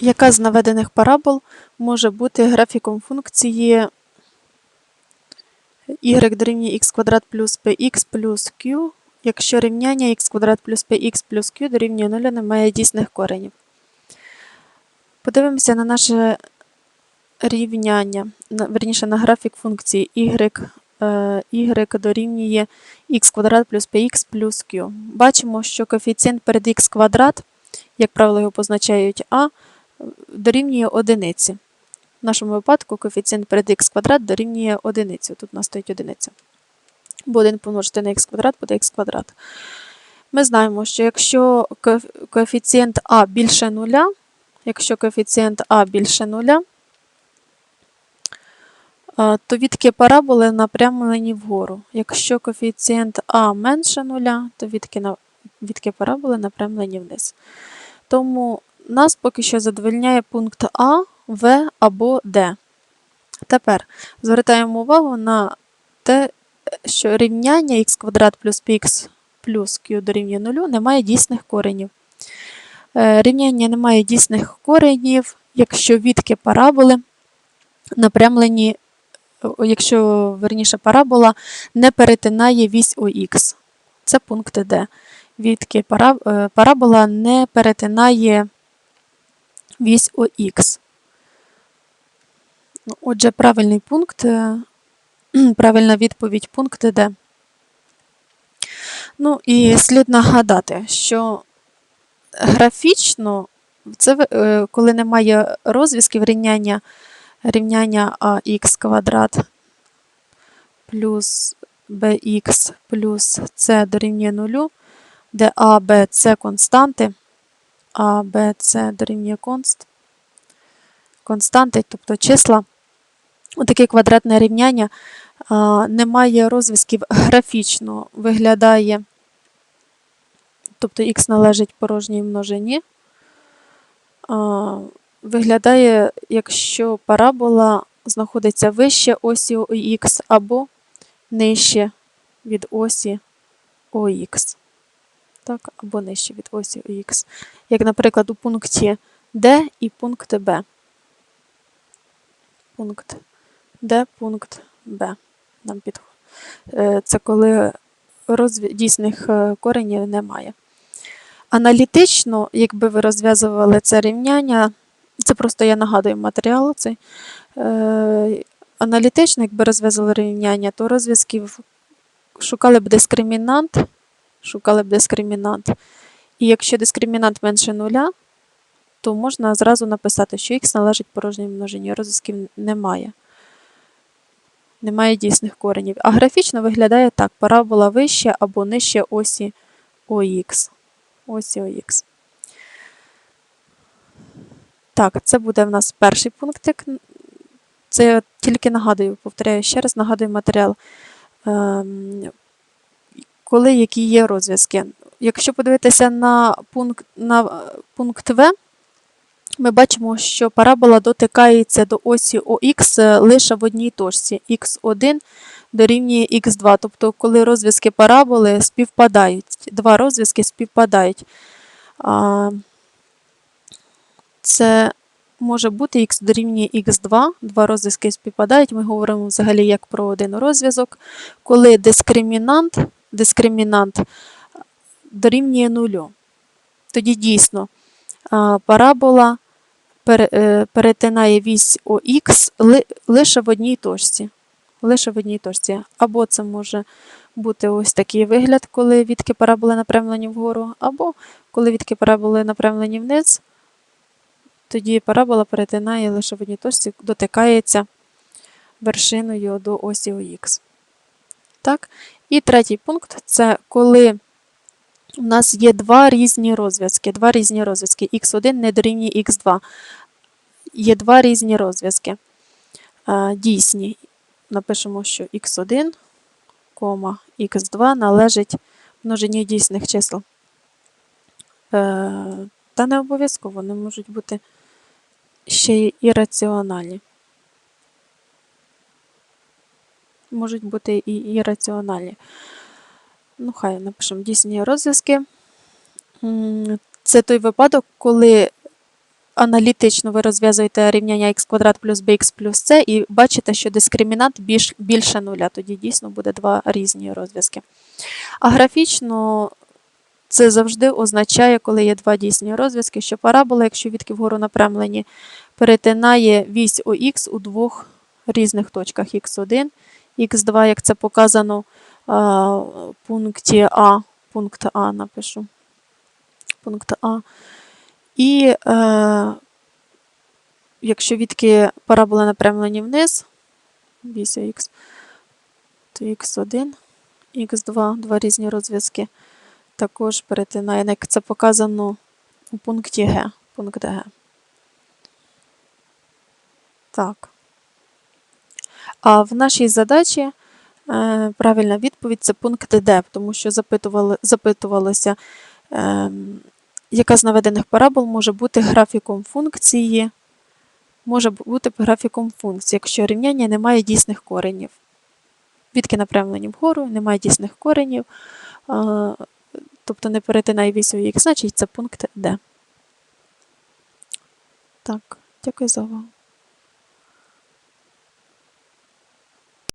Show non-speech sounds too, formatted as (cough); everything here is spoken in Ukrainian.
Яка з наведених парабол може бути графіком функції y дорівнює x квадрат плюс px плюс q, якщо рівняння x квадрат плюс px плюс q дорівнює 0 не має дійсних коренів? Подивимося на наше рівняння, верніше на графік функції y, е, y дорівнює x квадрат плюс px плюс q. Бачимо, що коефіцієнт перед x квадрат, як правило, його позначають а, дорівнює одиниці. В нашому випадку коефіцієнт перед х квадрат дорівнює одиниці. Тут у нас стоїть одиниця. Бо 1 помножити на х квадрат буде х квадрат. Ми знаємо, що якщо коефіцієнт а більше нуля, якщо коефіцієнт а більше нуля, то відки параболи напрямлені вгору. Якщо коефіцієнт а менше нуля, то відки, відки параболи напрямлені вниз. Тому нас поки що задовольняє пункт А, В або Д. Тепер звертаємо увагу на те, що рівняння х квадрат плюс px плюс q дорівнює 0 не має дійсних коренів. Е, Рівняння не має дійсних коренів, якщо відки параболи напрямлені, якщо верніше парабола не перетинає вісь ОХ. Це пункт Д. Відки е, парабола не перетинає вісь ОХ. Ну, Отже, правильний пункт, е, (clears throat) правильна відповідь пункт Д. Ну і слід нагадати, що графічно, це е, коли немає розв'язків рівняння, рівняння АХ квадрат плюс bx плюс c дорівнює 0, де А, Б, С константи, А, Б, С дорівнює конст, константи, тобто числа. Отаке квадратне рівняння а, не має розв'язків графічно виглядає, тобто х належить порожній множині. А, виглядає, якщо парабола знаходиться вище осі ОХ або нижче від осі ОХ. Так, або нижче від осі ОХ. Як, наприклад, у пункті Д і пункт Б. Пункт Д, пункт Б. Нам підходить. Це коли дійсних е, коренів немає. Аналітично, якби ви розв'язували це рівняння, це просто я нагадую матеріал цей. Е, аналітично, якби розв'язували рівняння, то розв'язків шукали б дискримінант, шукали б дискримінант. І якщо дискримінант менше нуля, то можна зразу написати, що х належить порожній множині. Розв'язків немає. Немає дійсних коренів. А графічно виглядає так: парабола вище або нижче осі ОХ. Осі ОХ. Так, це буде в нас перший пунктик. Це я тільки нагадую, повторяю ще раз, нагадую матеріал. Коли які є розв'язки. Якщо подивитися на пункт, на е, пункт В, ми бачимо, що парабола дотикається до осі ОХ лише в одній точці. х1 дорівнює х2. Тобто, коли розв'язки параболи співпадають, два розв'язки співпадають. Це може бути х дорівнює х2, два розв'язки співпадають. Ми говоримо взагалі як про один розв'язок, коли дискримінант, дискримінант дорівнює нулю. Тоді дійсно парабола е, перетинає вісь ОХ лише в одній точці. Лише в одній точці. Або це може бути ось такий вигляд, коли відки параболи напрямлені вгору, або коли відки параболи напрямлені вниз, тоді парабола перетинає лише в одній точці, дотикається вершиною до осі ОХ. Так? І третій пункт це коли у нас є два різні розв'язки. Два різні розв'язки. х1 не дорівнює х2. Є два різні розв'язки. Дійсні. Напишемо, що х1, кома, х2 належить множині дійсних чисел. Е, Та не обов'язково, вони можуть бути ще й ірраціональні. Можуть бути і ірраціональні. Ну, хай напишемо дійсні розв'язки. Це той випадок, коли аналітично ви розв'язуєте рівняння х квадрат плюс bx плюс c і бачите, що дискримінант більш, більше нуля. Тоді дійсно буде два різні розв'язки. А графічно це завжди означає, коли є два дійсні розв'язки, що парабола, якщо відки вгору напрямлені, перетинає вісь ОХ у двох різних точках х1, х2, як це показано в пункті А. Пункт А напишу. Пункт А. І е, якщо відки параболи напрямлені вниз, вісь х, то х1, х2, два різні розв'язки, також перетинає, як це показано у пункті Г. Пункт Г. Так. А в нашій задачі е, правильна відповідь це пункт Д, тому що запитували, запитувалося, е, яка з наведених парабол може бути графіком функції, може бути графіком функції, якщо рівняння не має дійсних коренів. Відки напрямлені вгору, немає дійсних коренів, е, тобто не перетинає вісю х, значить це пункт Д. Так, дякую за увагу.